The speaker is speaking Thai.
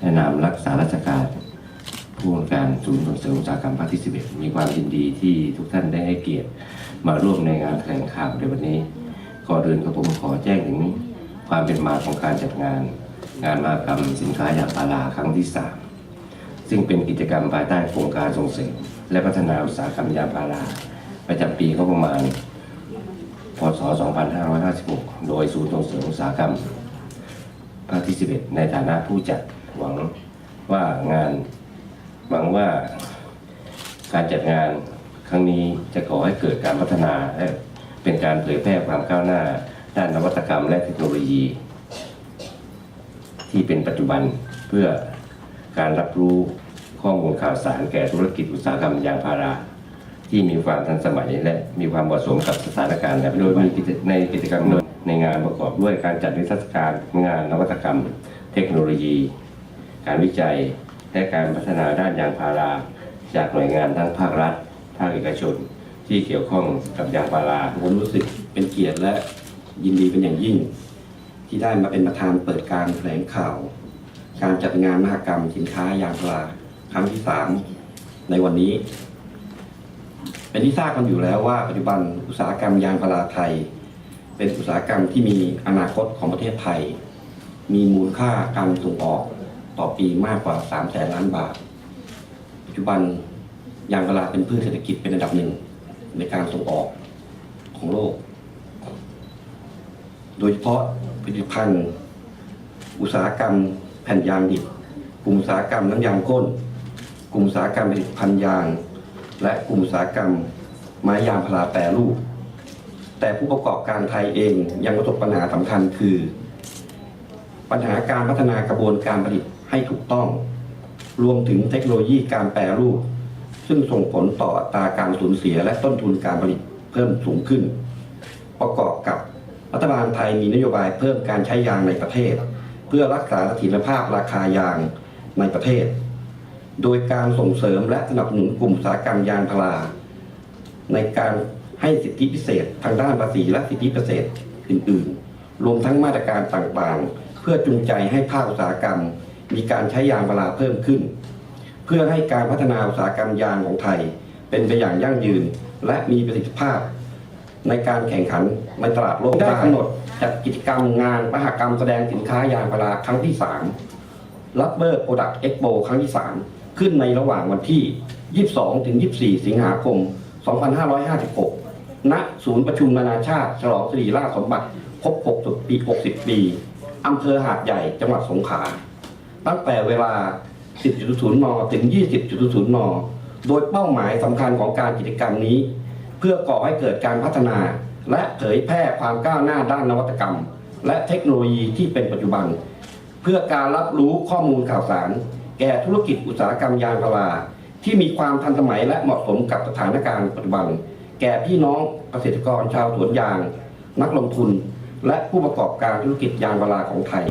ในะนามรักษาราชการผู้ว่าการศูนย์ส่งเสริมอุตสาหกรรมภาคที่ 11 มีความยินดีที่ทุกท่านได้ให้เกียรติมาร่วมในงานแถลงข่าวในวันนี้ก่อนอื่นกับผมขอแจ้งถึงความเป็นมาของการจัดงาน งานมหกรรมสินค้ายางพาราครั้งที่ 3 ซึ่งเป็นกิจกรรมภายใต้โครงการส่งเสริม และพัฒนาอุตสาหกรรมยางพาราประจำปีงบประมาณพศ 2556 โดยศูนย์ส่งเสริมอุตสาหกรรม ภาคที่ 11 ในฐานะผู้จัดหวังว่างานหวังว่าการจัดงานครั้งนี้จะก่อให้เกิดการพัฒนาและเป็นการเผยแพร่ความก้าวหน้า ด้านนวัตกรรมและเทคโนโลยี ที่เป็นปัจจุบันเพื่อการรับรู้ข้อมูลข่าวสารแก่ธุรกิจอุตสาหกรรมยางพารา ที่มีความทันสมัยและมีความเหมาะสมกับสถานการณ์และโดยมีในกิจกรรมในงานประกอบด้วยการจัดนิทรรศการงานนวัตกรรม เทคโนโลยี การวิจัย และการพัฒนาด้านยางพารา จากหน่วยงานทั้งภาครัฐ ภาคเอกชน ที่เกี่ยวข้องกับยางพาราผมรู้สึกเป็นเกียรติและยินดีเป็นอย่างยิ่ง ที่ได้มาเป็นประธานเปิดการแถลงข่าว การจัดงานมหกรรมสินค้ายางพาราครั้งที่สามในวันนี้ เป็นที่ทราบกันอยู่แล้วว่าปัจจุบันอุตสาหกรรมยางพาราไทย เป็นอุตสาหกรรมที่มีอนาคตของประเทศไทย มีมูลค่าการส่งออกต่อปีมากกว่า3แสนล้านบาท ปัจจุบันยางพาราเป็นพืชเศรษฐกิจเป็นอันดับหนึ่งในการส่งออกของโลก โดยเฉพาะผลิตภัณฑ์ อุตสาหกรรมแผ่นยางดิบ กลุ่มอุตสาหกรรมน้ำยางก้น กลุ่มอุตสาหกรรมผลิตภัณฑ์ยาง และกลุ่มอุตสาหกรรม ไม้ยางพาราแปรรูป แต่ผู้ประกอบการไทยเองยังประสบปัญหาสำคัญคือ ปัญหาการพัฒนากระบวนการผลิตให้ถูกต้อง รวมถึงเทคโนโลยีการแปรรูป ซึ่งส่งผลต่ออัตราการสูญเสียและต้นทุนการผลิตเพิ่มสูงขึ้น ประกอบกับรัฐบาลไทยมีนโยบายเพิ่มการใช้ยางในประเทศ เพื่อรักษาเสถียรภาพราคายางในประเทศ โดยการส่งเสริมและสนับสนุนกลุ่มอุตสาหกรรมยางพารา ในการให้สิทธิพิเศษทางด้านภาษีและสิทธิพิเศษอื่นๆ รวมทั้งมาตรการต่างๆ เพื่อจูงใจให้ภาคอุตสาหกรรม มีการใช้ยางพาราเพิ่มขึ้น เพื่อให้การพัฒนาอุตสาหกรรมยางของไทย เป็นไปอย่างยั่งยืนและมีประสิทธิภาพ ในการแข่งขันในตลาดโลกได้กำหนดจัดกิจกรรมงานมหกรรมแสดงสินค้ายางพาราครั้งที่3รับเบอร์โปรดักต์เอ็กโปครั้งที่ 3 ขึ้นในระหว่างวันที่ 22 ถึง 24 สิงหาคม 2556 ณ ศูนย์ประชุมนานาชาติ ฉลองสิริราชสมบัติครบ 60 ปี 60 ปีอำเภอหาดใหญ่จังหวัดสงขลาตั้งแต่เวลา 10.00 น ถึง 20.00 น โดยเป้าหมายสำคัญของการกิจกรรมนี้ เพื่อก่อให้เกิดการพัฒนา และเผยแพร่ความก้าวหน้าด้านนวัตกรรม และเทคโนโลยีที่เป็นปัจจุบัน เพื่อการรับรู้ข้อมูลข่าวสาร แก่ธุรกิจอุตสาหกรรมยางพารา ที่มีความทันสมัยและเหมาะสมกับสถานการณ์ปัจจุบัน แก่พี่น้องเกษตรกรชาวสวนยาง นักลงทุน และผู้ประกอบการธุรกิจยางพาราของไทย